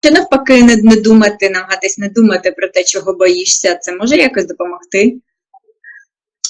Чи навпаки не, не думати, намагатись не думати про те, чого боїшся, це може якось допомогти?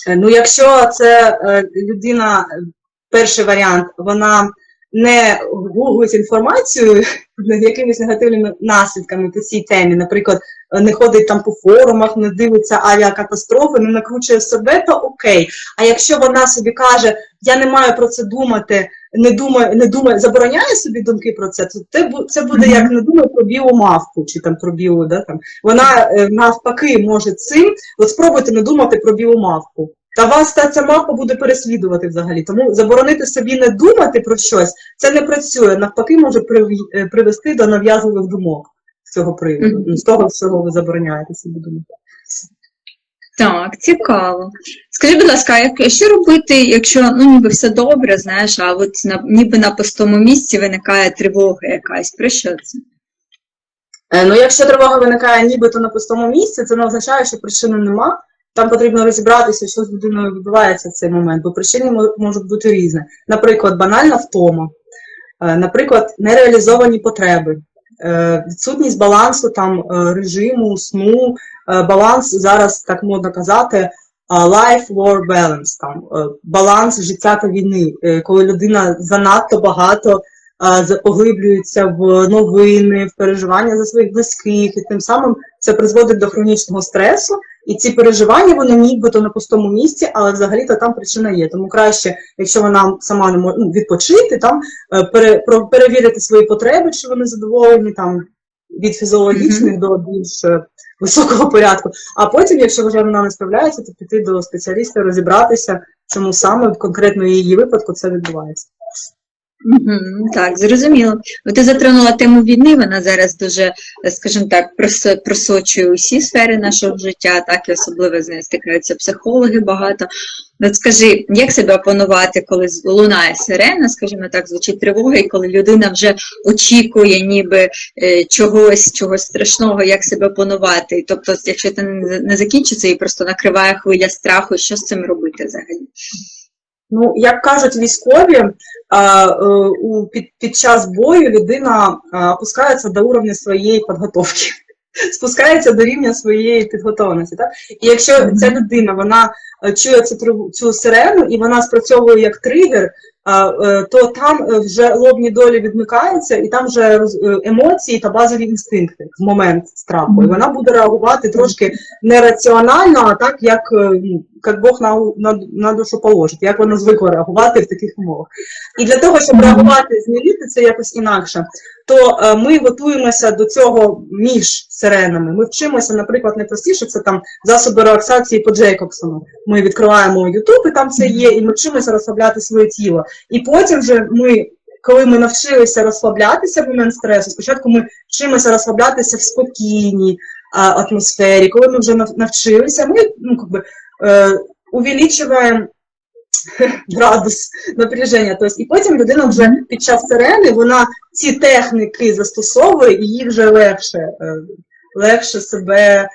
Е, Ну, якщо це е, людина, е, перший варіант, вона не гуглить інформацію якимись негативними наслідками по цій темі, наприклад, не ходить там по форумах, не дивиться авіакатастрофи, не накручує себе, то окей. А якщо вона собі каже, я не маю про це думати, не думає, не думає, забороняє собі думки про це, то це, це буде як не думає про біомавку чи там про біо, да, там. Вона е, навпаки може цим, от спробуйте не думати про біомавку. Та вас та ця мавка буде переслідувати взагалі. Тому заборонити собі не думати про щось, це не працює. Навпаки, може е, привести до нав'язливих думок з цього приводу, ну, з того, з чого ви забороняєте собі думати. Так, цікаво. Скажи, будь ласка, як, що робити, якщо ну ніби все добре, знаєш, а от на, ніби на пустому місці виникає тривога якась. Про що це? Е, Ну, якщо тривога виникає нібито на пустому місці, це не означає, що причини нема. Там потрібно розібратися, що з людиною відбувається в цей момент, бо причини можуть бути різні. Наприклад, банальна втома, е, наприклад, нереалізовані потреби, відсутність балансу там е, режиму, сну, е, баланс зараз так модно казати. Life-war balance, там е, баланс життя та війни, е, коли людина занадто багато поглиблюється в новини, в переживання за своїх близьких, і тим самим це призводить до хронічного стресу. І ці переживання вони нібито на пустому місці, але взагалі-то там причина є. Тому краще, якщо вона сама не може ну, відпочити, там е, пере, перевірити свої потреби, чи вони задоволені там від фізіологічних до більш е, високого порядку. А потім, якщо вже вона не справляється, то піти до спеціаліста, розібратися, чому саме в конкретно її випадку це відбувається. Так, зрозуміло. Ти затронула тему війни, вона зараз дуже, е, скажімо так, просочує усі сфери нашого життя, так і особливо з нею стикаються психологи багато. От скажи, як себе опанувати, коли лунає сирена, скажімо так, звучить тривога, і коли людина вже очікує ніби е, чогось, чогось страшного, як себе опанувати? Тобто, якщо це не закінчиться і просто накриває хвиля страху, що з цим робити взагалі? Ну, як кажуть військові, е, у, під, час бою людина опускається до уровня своєї підготовки, спускається до рівня своєї підготовленості. Так? І якщо ця людина вона е, чує цю, цю сирену і вона спрацьовує як тригер, е, то там е, вже лобні долі відмикаються, і там вже е, емоції та базові інстинкти в момент страху. І вона буде реагувати трошки нераціонально, а так, як, як Бог на, на, на душу положить, як вона звикла реагувати в таких умовах. І для того, щоб реагувати змінити це якось інакше, то ми готуємося до цього між сиренами. Ми вчимося, наприклад, найпростіше це там засоби релаксації по Джейкобсону. Ми відкриваємо YouTube, і там це є, і ми вчимося розслабляти своє тіло. І потім вже ми. Коли ми навчилися розслаблятися в момент стресу, спочатку ми вчимося розслаблятися в спокійній а, атмосфері. Коли ми вже навчилися, ми ну, как е, увеличуємо градус напряження. Тобто, і потім людина вже під час сирени вона ці техніки застосовує, і їй вже легше, е, легше себе е,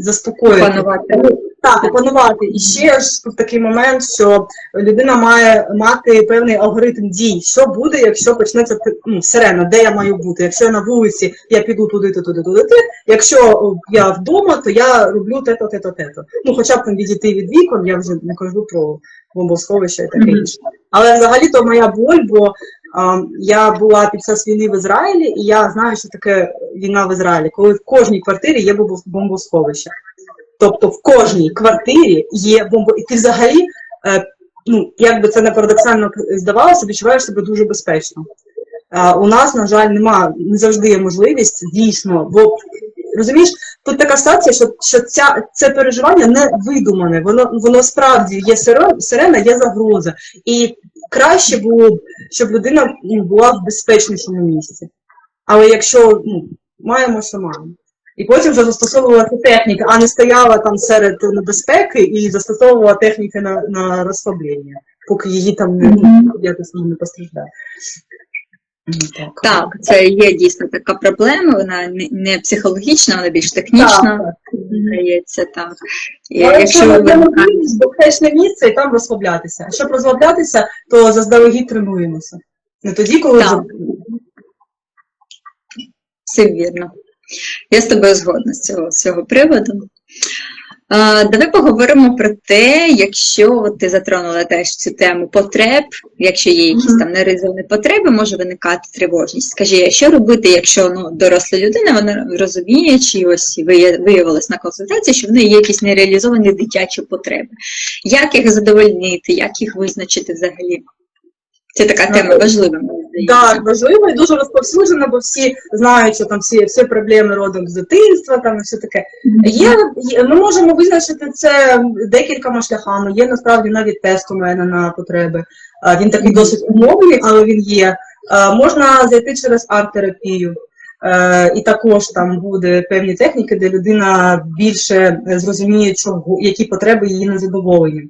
заспокоїти. Опанувати. Так, опанувати. І ще ж такий момент, що людина має мати певний алгоритм дій. Що буде, якщо почнеться ну, сирена, де я маю бути? Якщо я на вулиці, я піду туди, то туди, туди, туди. Якщо я вдома, то я роблю те-то, те-то, те-то. Ну, хоча б там відійти від вікон, я вже не кажу про бомбосховище і таке інше. Але взагалі то моя боль, бо я була під час війни в Ізраїлі, і я знаю, що таке війна в Ізраїлі, коли в кожній квартирі є бомбосховище. Тобто в кожній квартирі є бомбо, і ти взагалі, е, ну як би це не парадоксально здавалося, відчуваєш себе дуже безпечно. Е, у нас, на жаль, нема не завжди є можливість дійсно, бо розумієш, тут така ситуація, що, що ця, це переживання не видумане, воно, воно справді є сирена, є загроза. І краще було б, щоб людина ну, була в безпечнішому місці. Але якщо ну, маємо, що маємо. І потім вже застосовувала техніки, а не стояла там серед небезпеки і застосовувала техніки на, на розслаблення, поки її там не, -hmm. якось не постраждає. Так. Так, це є дійсно така проблема, вона не, психологічна, вона більш технічна, здається, так. Якщо ви можливість, безпечне місце і там розслаблятися. А щоб розслаблятися, то заздалегідь тренуємося. Не тоді, коли Так. вже Це вірно. Я з тобою згодна з цього, з цього приводу. Давай поговоримо про те, якщо ти затронула теж цю тему потреб, якщо є якісь там нереалізовані потреби, може виникати тривожність. Скажи, що робити, якщо ну, доросла людина, вона розуміє, чи ось вия- виявилось на консультації, що в неї є якісь нереалізовані дитячі потреби. Як їх задовольнити, як їх визначити взагалі? Це така тема важлива, мені здається. Так, важливо і дуже розповсюджено, бо всі знають, що там всі, всі проблеми родом з дитинства, там і все таке. Є, є- ми можемо визначити це декількома шляхами. Є насправді навіть тест у мене на потреби. Він такий досить умовний, але він є. Можна зайти через арт-терапію. Е, І також там буде певні техніки, де людина більше зрозуміє, чого, які потреби її не задоволені.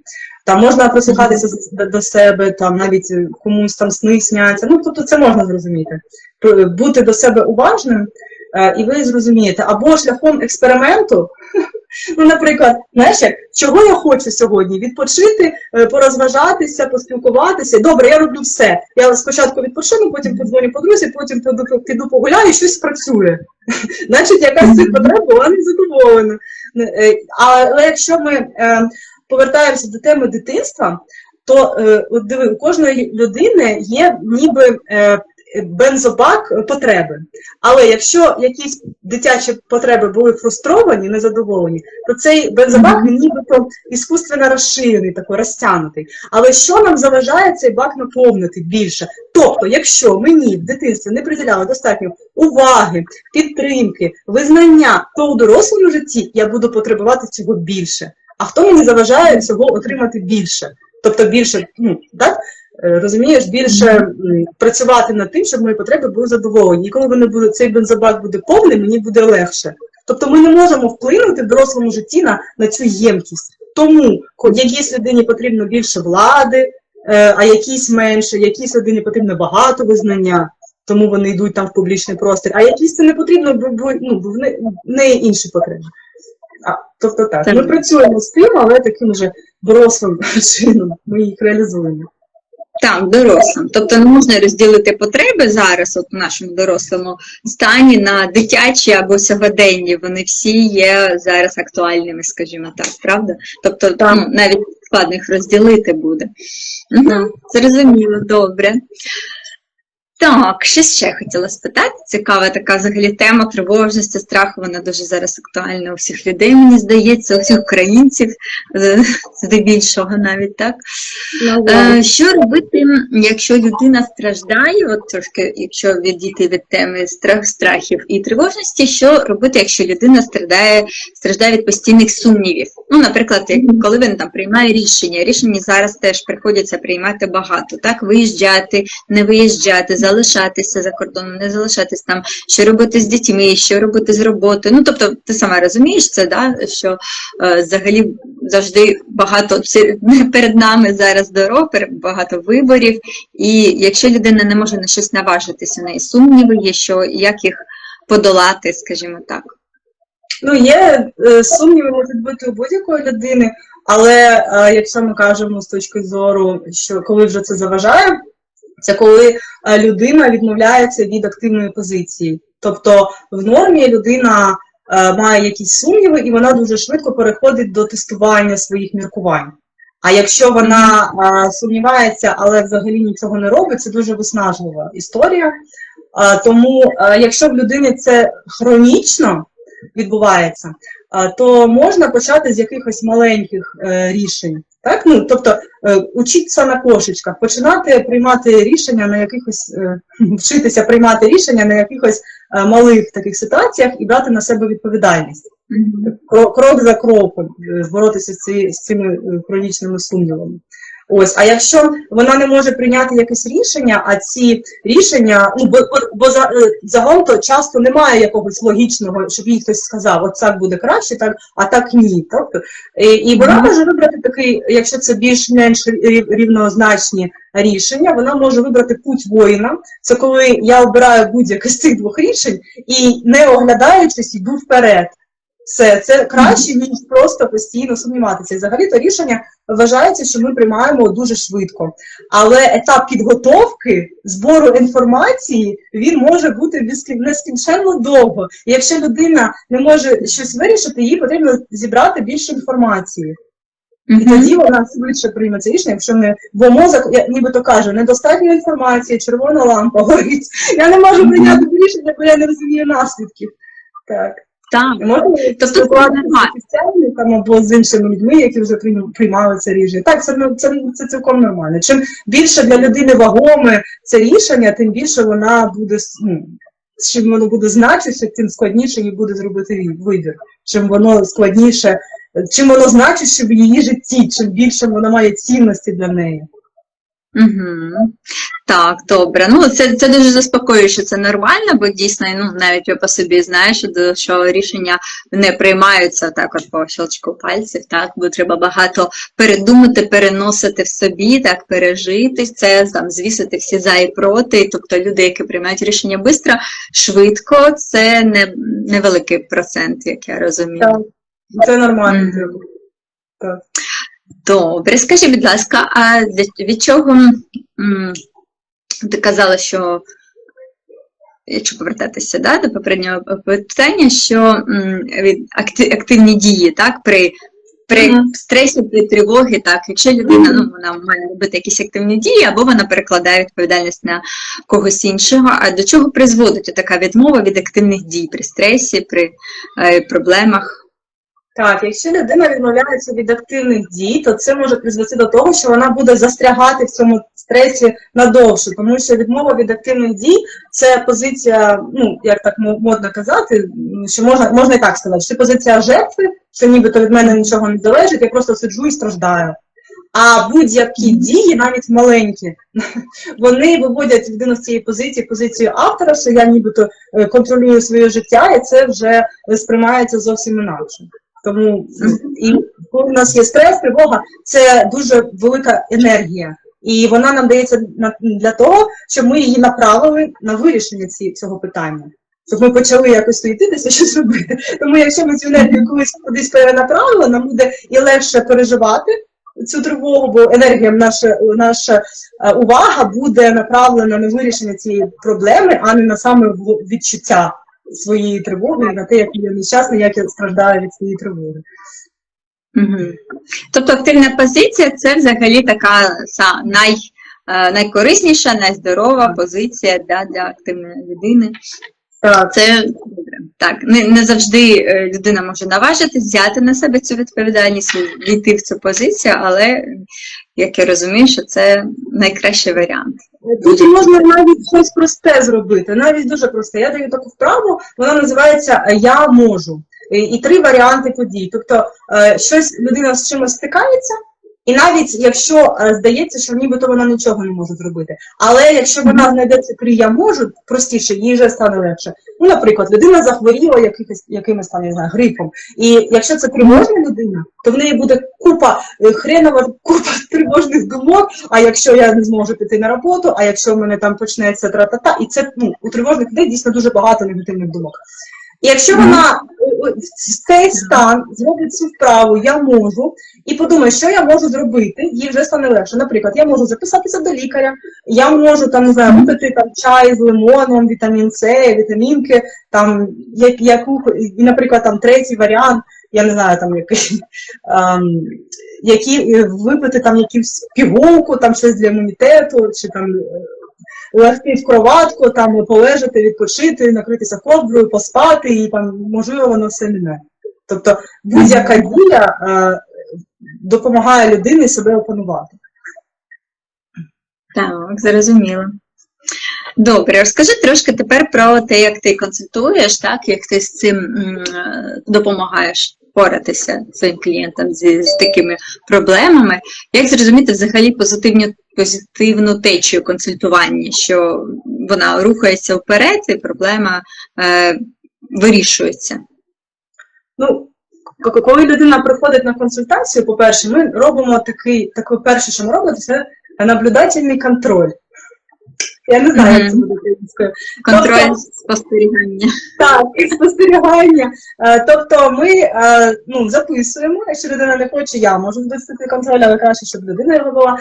Там можна прислухатися до- себе, там навіть е, комусь там сни сняться. Ну, тобто це можна зрозуміти. Бути до себе уважним, е, і ви зрозумієте, або шляхом експерименту. Ну, наприклад, знаєш, як, чого я хочу сьогодні? Відпочити, е, порозважатися, поспілкуватися. Добре, я роблю все. Я спочатку відпочину, потім подзвоню подрузі, потім піду, піду погуляю, і щось спрацює. Значить, якась цих потреб була не задоволена. Е, Але якщо ми повертаємося до теми дитинства, то е, от диви, у кожної людини є ніби е, бензобак потреби. Але якщо якісь дитячі потреби були фрустровані, незадоволені, то цей бензобак він нібито іскусственно розширений, такий розтягнутий. Але що нам заважає цей бак наповнити більше? Тобто, якщо мені в дитинстві не приділяли достатньо уваги, підтримки, визнання, то у дорослому житті я буду потребувати цього більше. А хто мені заважає цього отримати більше? Тобто більше, ну так? Е, Розумієш, більше працювати над тим, щоб мої потреби були задоволені. І коли вони будуть, цей бензобак буде повний, мені буде легше. Тобто ми не можемо вплинути в дорослому житті на, на цю ємкість. Тому якійсь людині потрібно більше влади, е, а якійсь менше, якійсь людині потрібно багато визнання, тому вони йдуть там в публічний простір, а якійсь це не потрібно, бо, бо, ну, в неї інші потреби. А, тобто так, Так. ми працюємо з тим, але таким вже дорослим чином ми їх реалізуємо. Так, дорослим. Тобто не можна розділити потреби зараз, от в нашому дорослому стані, на дитячі або сьогоденні. Вони всі є зараз актуальними, скажімо так, правда? Тобто Так. ну, навіть складно їх розділити буде. Угу, зрозуміло, добре. Так, що ще хотіла спитати? Цікава така взагалі тема тривожності, страху. Вона дуже зараз актуальна у всіх людей, мені здається, у всіх українців, здебільшого навіть так. Е, Що робити, якщо людина страждає, от трошки, якщо відійти від теми страх, страхів і тривожності, що робити, якщо людина страждає, страждає від постійних сумнівів? Ну, наприклад, коли він там приймає рішення, рішення зараз теж приходиться приймати багато, так, виїжджати, не виїжджати, залишатися за кордоном, не залишатись там, що робити з дітьми, що робити з роботою. Ну, тобто, ти сама розумієш це, да, що е, взагалі завжди багато перед нами зараз дорог, багато виборів. І якщо людина не може на щось наважитися, неї сумніви є, що як їх подолати, скажімо так. Ну, є е, сумніви можуть бути у будь-якої людини, але е, якщо ми кажемо з точки зору, що коли вже це заважає, це коли е, людина відмовляється від активної позиції. Тобто в нормі людина е, має якісь сумніви, і вона дуже швидко переходить до тестування своїх міркувань. А якщо вона е, сумнівається, але взагалі нічого не робить, це дуже виснажлива історія. Тому, якщо в людини це хронічно відбувається, то можна почати з якихось маленьких рішень. Так? Ну, тобто е, учитися на кошечках, починати приймати рішення на якихось, е, вчитися приймати рішення на якихось е, малих таких ситуаціях і брати на себе відповідальність. Крок за кроком боротися з, цими хронічними сумнівами. Ось, а якщо вона не може прийняти якесь рішення, а ці рішення, ну бо, бо, бо за, е, загалом то часто немає якогось логічного, щоб їй хтось сказав, от так буде краще, так, а так ні. Тобто, і, і вона може вибрати такий, якщо це більш-менш рівнозначні рішення, вона може вибрати путь воїна. Це коли я обираю будь-яке з цих двох рішень і не оглядаючись, йду вперед. Все, це краще, ніж просто постійно сумніватися. І взагалі то рішення вважається, що ми приймаємо дуже швидко. Але етап підготовки, збору інформації, він може бути нескінченно довго. І якщо людина не може щось вирішити, їй потрібно зібрати більше інформації. І тоді вона швидше прийме це рішення, якщо не бо мозок, я нібито каже, недостатньо інформації, червона лампа горить. Я не можу прийняти рішення, бо я не розумію наслідків. Так. Так. З офіціальним або з іншими людьми, які вже прийм- приймали це рішення. Так, це, ну, це, це цілком нормально. Чим більше для людини вагоме це рішення, тим більше вона буде ну, чим воно буде значитися, тим складніше їй буде зробити вибір. Чим воно складніше, чим воно значище в її житті, чим більше воно має цінності для неї. Угу. Так, добре. Ну, це, це дуже заспокоює, що це нормально, бо дійсно, ну, навіть я по собі знаю, що, до- що рішення не приймаються так от по щелчку пальців, так, бо треба багато передумати, переносити в собі, так, пережити це, там, звісити всі за і проти. Тобто люди, які приймають рішення швидко, швидко, це не, невеликий процент, як я розумію. Так. Це нормально. Мгм. треба. Так. Добре, скажи, будь ласка, а для- від чого ти казала, що якщо повертатися да, до попереднього питання, що від активні дії, так, при, при Мгм. стресі, при тривогі, так, якщо людина ну, вона має робити якісь активні дії, або вона перекладає відповідальність на когось іншого, а до чого призводить така відмова від активних дій при стресі, при е, проблемах? Так, якщо людина відмовляється від активних дій, то це може призвести до того, що вона буде застрягати в цьому стресі надовше, тому що відмова від активних дій це позиція, ну як так мо- модно казати, що можна можна і так сказати, що це позиція жертви, що нібито від мене нічого не залежить, я просто сиджу і страждаю. А будь-які дії, навіть маленькі, вони виводять людину з цієї позиції, позицію автора, що я нібито е, контролюю своє життя, і це вже сприймається зовсім інакше. Тому і коли у нас є стрес, тривога, це дуже велика енергія. І вона нам дається для того, щоб ми її направили на вирішення ці, цього питання. Щоб ми почали якось суетитися, щось робити. Тому якщо ми цю енергію колись кудись перенаправили, нам буде і легше переживати цю тривогу, бо енергія, наша, наша е, увага буде направлена на вирішення цієї проблеми, а не на саме відчуття своєї тривоги, на те, як я нещасний, як я страждаю від своєї тривоги. Угу. Тобто активна позиція це взагалі така са- най, е, найкорисніша, найздорова позиція да, для активної людини. Так, Це. Так, не, не завжди е, людина може наважитись, взяти на себе цю відповідальність, війти в цю позицію, але як я розумію, що це найкращий варіант. Тут можна навіть щось просте зробити, навіть дуже просте. Я даю таку вправу, вона називається е, Я можу. І, три варіанти подій. Тобто е, щось людина з чимось стикається, і навіть якщо е, здається, що нібито вона нічого не може зробити. Але якщо вона знайде ці три я можу, простіше, їй вже стане легше. Ну, наприклад, людина захворіла якимось, якимось там, не знаю, грипом. І якщо це тривожна людина, то в неї буде купа е, хренова, купа тривожних думок. А якщо я не зможу піти на роботу, а якщо в мене там почнеться тра-та-та, і це ну, у тривожних людей дійсно дуже багато негативних думок. І якщо вона цей стан зробить цю вправу, я можу, і подумає, що я можу зробити, їй вже стане легше. Наприклад, я можу записатися до лікаря, я можу там не знаю, випити там чай з лимоном, вітамін С, вітамінки, там як, яку, і, наприклад, там третій варіант, я не знаю, там який, ем, які е, випити там якусь пігулку, там щось для імунітету, чи там е, легти в кроватку, там полежати, відпочити, накритися ковдрою, поспати, і там можливо воно все мине. Тобто будь-яка дія е, допомагає людині себе опанувати. Так, зрозуміло. Добре, розкажи трошки тепер про те, як ти консультуєш, так, як ти з цим е, допомагаєш впоратися своїм клієнтам зі, з такими проблемами. Як зрозуміти взагалі позитивну, позитивну течію консультування, що вона рухається вперед і проблема е, вирішується? Ну, коли людина приходить на консультацію, по-перше, ми робимо такий, таке перше, що ми робимо, це наблюдательний контроль. Я не знаю, як це буде українською. Контроль Тобто- спостерігання. Так, і спостерігання. Е, Тобто ми е, ну, записуємо, якщо людина не хоче, я можу здійснити контроль, але краще, щоб людина його була.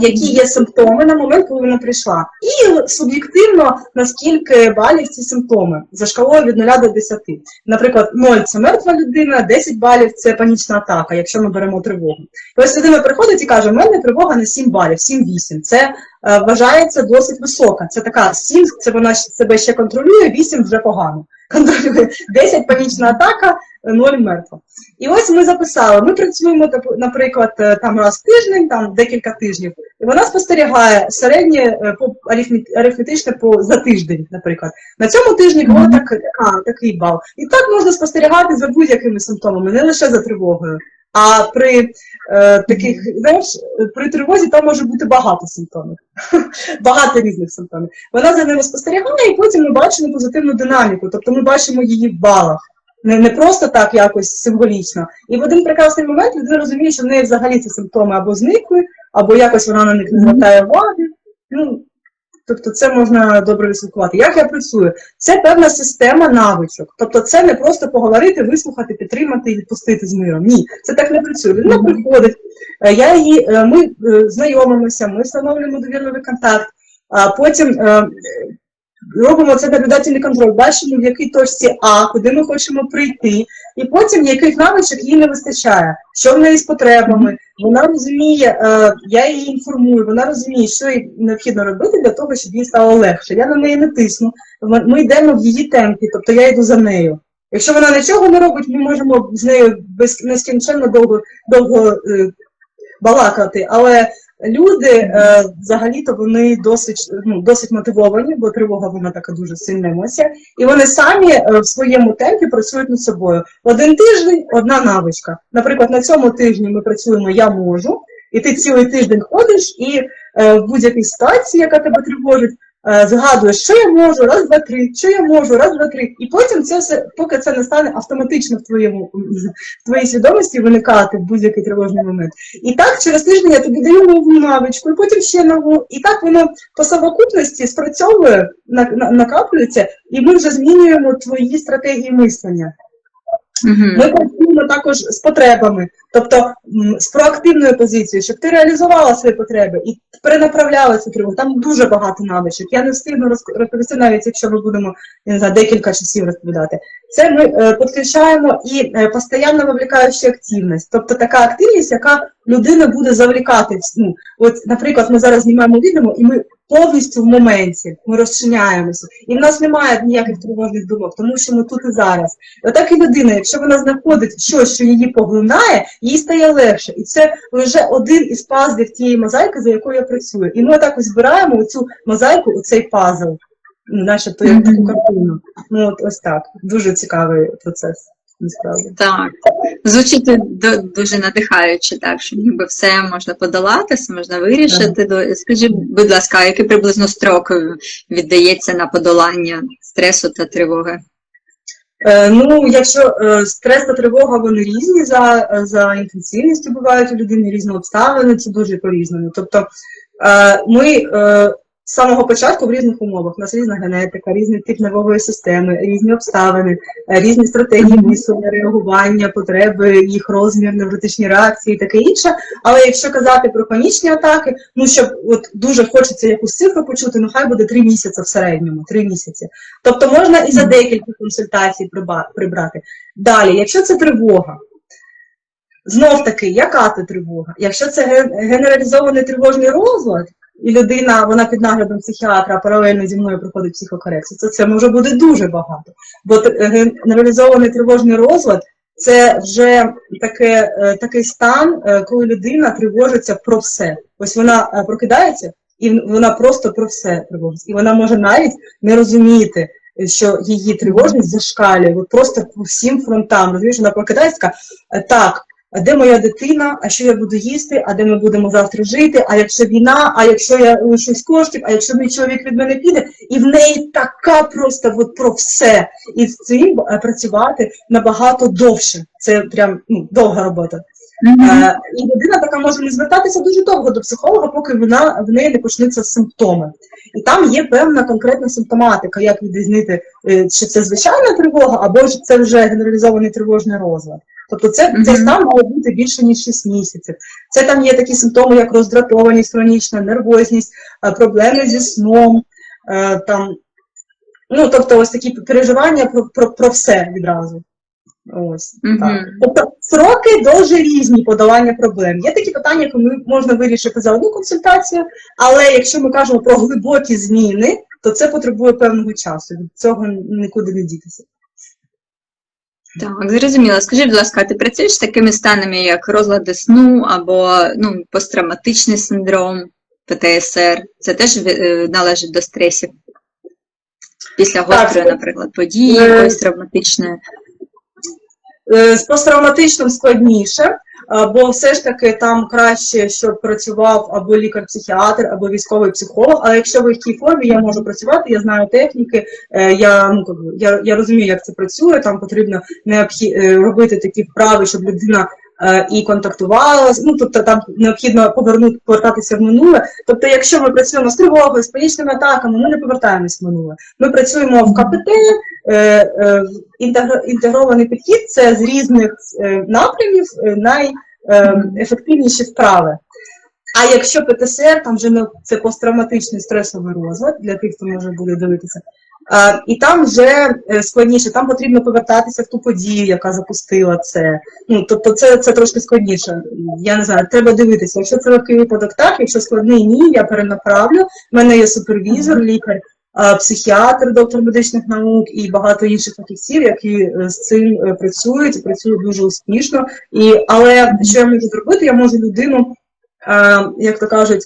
Які є симптоми на момент, коли вона прийшла. І суб'єктивно, наскільки балів ці симптоми за шкалою від 0 до 10. Наприклад, 0 це мертва людина, 10 балів це панічна атака, якщо ми беремо тривогу. І ось людина приходить і каже: у мене тривога на 7 балів, 7-8. Це вважається досить висока. Це така 7, це вона себе ще контролює, 8 вже погано. Контролює 10 панічна атака, 0 мертва. І ось ми записали. Ми працюємо, наприклад, е, там раз в тиждень, там декілька тижнів, і вона спостерігає середнє е, по арифметичне по за тиждень, наприклад. На цьому тижні було так, така, такий бал. І так можна спостерігати за будь-якими симптомами, не лише за тривогою. А при е, таких, знаєш, при тривозі там може бути багато симптомів, багато різних симптомів. Вона за ними спостерігає, і потім ми бачимо позитивну динаміку, тобто ми бачимо її в балах. Не, не просто так якось символічно. І в один прекрасний момент людина розуміє, що в неї взагалі ці симптоми або зникли, або якось вона на них не звертає уваги. Ну, тобто це можна добре відслідкувати. Як я працюю? Це певна система навичок. Тобто це не просто поговорити, вислухати, підтримати і відпустити з миром. Ні, це так не працює. Людина приходить, е, я її, е, ми е, знайомимося, ми встановлюємо довірливий контакт, а потім робимо це наблюдательний контроль, бачимо, в якій точці А, куди ми хочемо прийти, і потім яких навичок їй не вистачає, що в неї з потребами. Вона розуміє, е, я її інформую, вона розуміє, що їй необхідно робити для того, щоб їй стало легше. Я на неї не тисну. Ми йдемо в її темпі, тобто я йду за нею. Якщо вона нічого не робить, ми можемо з нею без нескінченно довго, довго е, балакати. Але люди е, взагалі-то вони досить, ну, досить мотивовані, бо тривога вона така дуже сильна емоція. І вони самі е, в своєму темпі працюють над собою. Один тиждень одна навичка. Наприклад, на цьому тижні ми працюємо Я можу, і ти цілий тиждень ходиш і е, в будь-якій ситуації, яка тебе тривожить, згадуєш, що я можу, раз, два, три, що я можу, раз, два, три. І потім це все, поки це не стане автоматично в твоєму в твоїй свідомості виникати в будь-який тривожний момент. І так через тиждень я тобі даю нову навичку, і потім ще нову. І так воно по совокупності спрацьовує, на- на- накаплюється, і ми вже змінюємо твої стратегії мислення. Мгм. Ми працюємо також з потребами, тобто з проактивною позицією, щоб ти реалізувала свої потреби і перенаправляла цю тривогу. Там дуже багато навичок. Я не встигну розповісти, навіть якщо ми будемо я не знаю, декілька часів розповідати. Це ми е, підключаємо і е, постійно вовлікаючу активність, тобто така активність, яка людина буде завлікати. Ну, от, наприклад, ми зараз знімаємо відео, і ми повністю в моменті ми розчиняємося, і в нас немає ніяких тривожних думок, тому що ми тут і зараз. І Отак і людина, якщо вона знаходить щось, що її поглинає, їй стає легше. І це вже один із пазлів тієї мозаїки, за якою я працюю. І ми отак ось збираємо цю мозаїку, у цей пазл, начебто як таку картину. Ну от ось так. Дуже цікавий процес. Насправді. Так, звучить дуже надихаюче, так, що ніби все можна подолати, все можна вирішити. До- Скажи, будь ласка, який приблизно строк віддається на подолання стресу та тривоги? Е, ну, якщо е, стрес та тривога вони різні за, за інтенсивністю бувають у людини різні обставини, це дуже по-різному. Тобто е, ми е, з самого початку в різних умовах. У нас різна генетика, різний тип нервової системи, різні обставини, е, різні стратегії мислення, реагування, потреби, їх розмір, невротичні реакції і таке інше. Але якщо казати про панічні атаки, ну щоб от дуже хочеться якусь цифру почути, ну хай буде три місяці в середньому, три місяці. Тобто можна і за декілька консультацій прибрати. Далі, якщо це тривога, знов таки, яка це тривога? Якщо це ген- генералізований тривожний розлад, і людина, вона під наглядом психіатра паралельно зі мною проходить психокорекцію, то це може бути дуже багато. Бо генералізований тривожний розлад це вже таке, е, такий стан, е, коли людина тривожиться про все. Ось вона е, прокидається, і вона просто про все тривожиться. І вона може навіть не розуміти, е, що її тривожність зашкалює, просто по всім фронтам. Розумієш, вона прокидається «Е, так. А де моя дитина? А що я буду їсти? А де ми будемо завтра жити? А якщо війна? А якщо я лишусь коштів? А якщо мій чоловік від мене піде? І в неї така просто от про все. І з цим е, працювати набагато довше. Це прям ну, довга робота. Мгм. Е, І людина така може не звертатися дуже довго до психолога, поки вона в неї не почнуться симптоми. І там є певна конкретна симптоматика, як відрізнити, е, чи це звичайна тривога, або ж це вже генералізований тривожний розлад. Тобто це, цей стан має бути більше ніж 6 місяців. Це там є такі симптоми, як роздратованість хронічна, нервозність, е, проблеми зі сном. Там, ну, тобто, ось такі переживання про, про, про все відразу. Ось Мгм. так. Тобто сроки дуже різні подолання проблем. Є такі питання, які можна вирішити за одну консультацію, але якщо ми кажемо про глибокі зміни, то це потребує певного часу. Від цього нікуди не дітися. Так, зрозуміло. Скажи, будь ласка, ти працюєш з такими станами, як розлади сну або ну, посттравматичний синдром, ПТСР? Це теж е, належить до стресів? Після гострої, наприклад, події, Е, якоїсь травматичної. Е, З посттравматичним складніше, е, бо все ж таки там краще, щоб працював або лікар-психіатр, або військовий психолог. Але якщо в якій формі я можу працювати, я знаю техніки, е, я, ну, я, я розумію, як це працює. Там потрібно необхід, робити такі вправи, щоб людина і контактувала. Ну тобто там необхідно повернути повертатися в минуле. Тобто, якщо ми працюємо з тривогою, з панічними атаками, ми не повертаємось в минуле. Ми працюємо в КПТ. е, е, інтегрований підхід це з різних е, напрямів е, найефективніші вправи. А якщо ПТСР, там вже не це посттравматичний стресовий розлад для тих, хто може буде дивитися. І там вже е, складніше, там потрібно повертатися в ту подію, яка запустила це. Ну, тобто це, це трошки складніше. Я не знаю, треба дивитися. Якщо це легкий випадок, так, якщо складний ні, я перенаправлю. У мене є супервізор, лікар, психіатр, доктор медичних наук і багато інших фахівців, які е, з цим е, працюють і працюють дуже успішно. І, але що я можу зробити? Я можу людину, як то кажуть,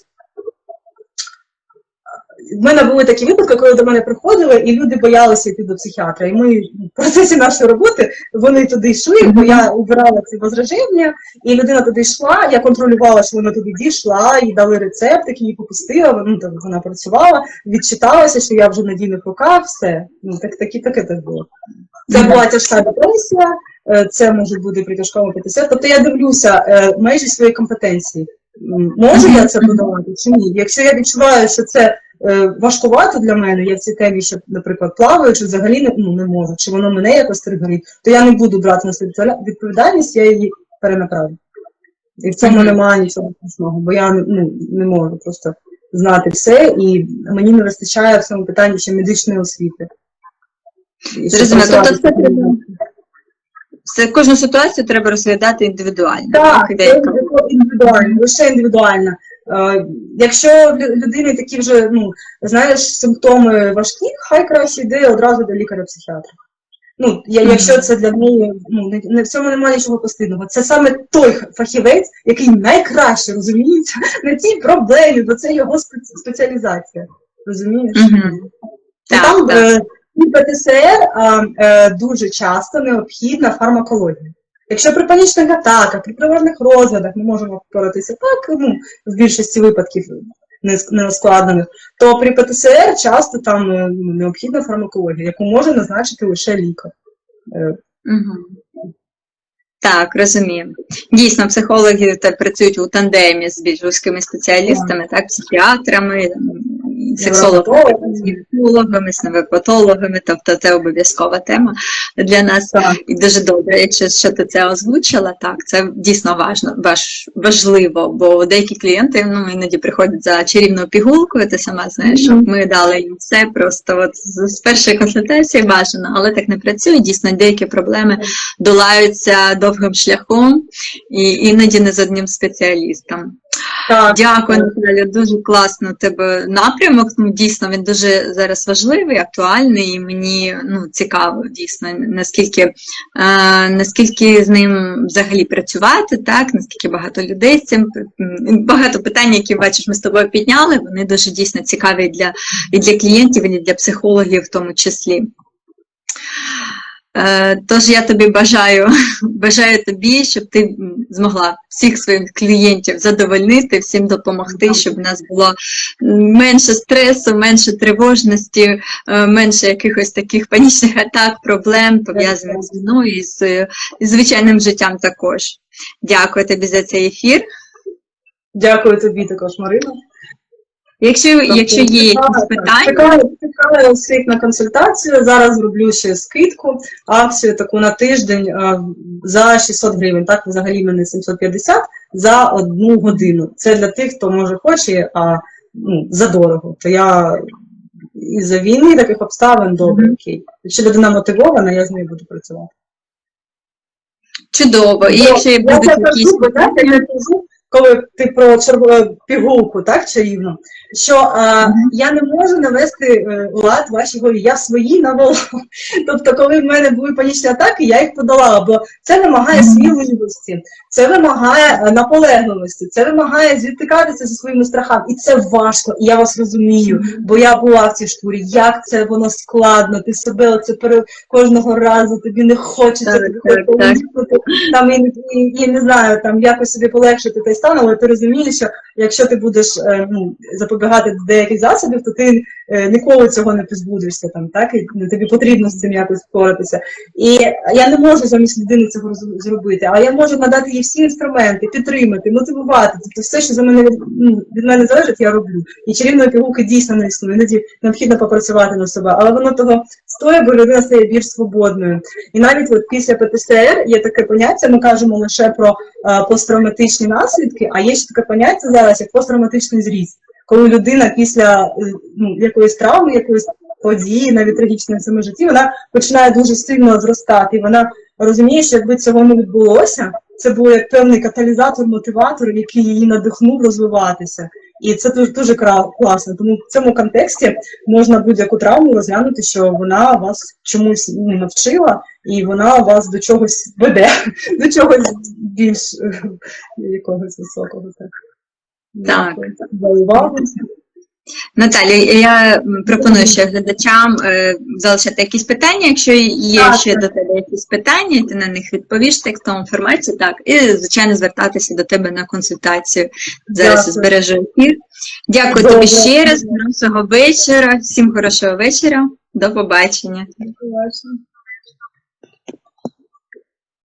в мене були такі випадки, коли до мене приходили, і люди боялися йти до психіатра. І ми в процесі нашої роботи вони туди йшли, бо я убирала ці возраження, і людина туди йшла. Я контролювала, що вона туди дійшла, їй дали рецепт, який її попустила. Ну так вона працювала, відчиталася, що я вже в надійних руках, все. Ну так такі таке так було. Це була тяжка депресія, е, це може бути при тяжкому ПТСР. Тобто я дивлюся е, межі своєї компетенції. Можу я це подолати чи ні? Якщо я відчуваю, що це важкувато для мене, я в цій темі, що, наприклад, плаваю, чи взагалі не, ну, не можу, чи воно мене якось тригерить, то я не буду брати на себе відповідальність, я її перенаправлю. І в цьому немає нічого страшного, бо я ну, не можу просто знати все, і мені не вистачає в цьому питанні ще медичної освіти. Зрозуміло. Тобто це треба Все, кожну ситуацію треба розглядати індивідуально. Так, І це індивідуально, лише індивідуально. Е, Якщо в лю- людини такі вже, ну, знаєш, симптоми важкі, хай краще йде одразу до лікаря-психіатра. Ну, я, якщо це для неї, ну, не, в цьому немає нічого постійного. Це саме той фахівець, який найкраще розуміється на цій проблемі, бо це його спе- спеціалізація. Розумієш? Мгм. І там так. е, ПТСР е, дуже часто необхідна фармакологія. Якщо при панічних атаках, при тривожних розладах ми можемо впоратися так, ну, в більшості випадків не- неускладнених, то при ПТСР часто там е, ну, необхідна фармакологія, яку може назначити лише лікар. Мгм. Так, розумію. Дійсно, психологи працюють у тандемі з більш вузькими спеціалістами, так, психіатрами, м, сексологами, психологами, невропатологами, тобто це обов'язкова тема для нас. Так. І дуже добре, якщо що ти це озвучила, так, це дійсно важно, важ, важливо, бо деякі клієнти ну, іноді приходять за чарівною пігулкою, ти сама знаєш, щоб ми дали їм все просто от з, з першої консультації бажано, але так не працює. Дійсно, деякі проблеми долаються довгим шляхом і іноді не з одним спеціалістом. Так, Дякую, Наталя. Дуже класно тебе напрямок. Ну, дійсно, він дуже зараз важливий, актуальний, і мені ну, цікаво, дійсно, наскільки, е, наскільки з ним взагалі працювати, так, наскільки багато людей з цим багато питань, які бачиш, ми з тобою підняли, вони дуже дійсно цікаві для, і для клієнтів, і для психологів в тому числі. Е, Тож я тобі бажаю, бажаю тобі, щоб ти змогла всіх своїх клієнтів задовольнити, всім допомогти, щоб в нас було менше стресу, менше тривожності, е, менше якихось таких панічних атак, проблем пов'язаних з е, і з звичайним життям також. Дякую тобі за цей ефір. Дякую тобі також, Марина. Якщо, якщо є якісь питання, Чекаю, чекаю всіх на консультацію. Зараз зроблю ще скидку, акцію таку на тиждень за 600 гривень. Так, взагалі мене 750 за одну годину. Це для тих, хто може хоче, а ну, за дорого. То я і за війни таких обставин добре, окей. Якщо людина мотивована, я з нею буду працювати. чудово. І якщо я будуть якісь кажу, коли ти про червону пігулку, так, чарівну, що а, я не можу навести е, лад вашій голові, я в своїй навела. Тобто, коли в мене були панічні атаки, я їх подолала, бо це вимагає сміливості, це вимагає е, наполегливості, це вимагає звідтикатися зі своїми страхами. І це важко, і я вас розумію, бо я була в цій штурі. Як це воно складно, ти себе оце пере... кожного разу, тобі не хочеться, Так, тобі так, хочеться там і, і, і не знаю, там якось собі полегшити той стан, але ти розумієш, що якщо ти будеш е, ну, запобігати до деяких засобів, то ти е, ніколи цього не позбудешся, там, так? І тобі потрібно з цим якось впоратися. І я не можу замість людини цього зробити, але я можу надати їй всі інструменти, підтримати, мотивувати. Тобто все, що за мене від, ну, від мене залежить, я роблю. І чарівної пігулки дійсно не існує. Іноді необхідно попрацювати на себе, але воно того стоїть, бо людина стає більш свободною. І навіть от після ПТСР є таке поняття, ми кажемо лише про е, посттравматичні наслідки, а є ще таке поняття зараз, як посттравматичний зріст. Коли людина після е, ну, якоїсь травми, якоїсь події, навіть трагічної в своєму житті, вона починає дуже сильно зростати. Вона розуміє, що якби цього не відбулося, це був як певний каталізатор, мотиватор, який її надихнув розвиватися. І це дуже дуже класно. Тому в цьому контексті можна будь-яку травму розглянути, що вона вас чомусь ну, навчила, і вона вас до чогось веде, до чогось більш е, якогось високого. Так. Так. Дякую. Наталя, я пропоную ще глядачам е, залишати якісь питання. Якщо є Так, ще так. до тебе якісь питання, ти на них відповіш текстовому форматі, так, і звичайно звертатися до тебе на консультацію. Зараз Дякую. збережу ефір. Дякую Добре. тобі ще раз, хорошого вечора, всім хорошого вечора, до побачення. Класно.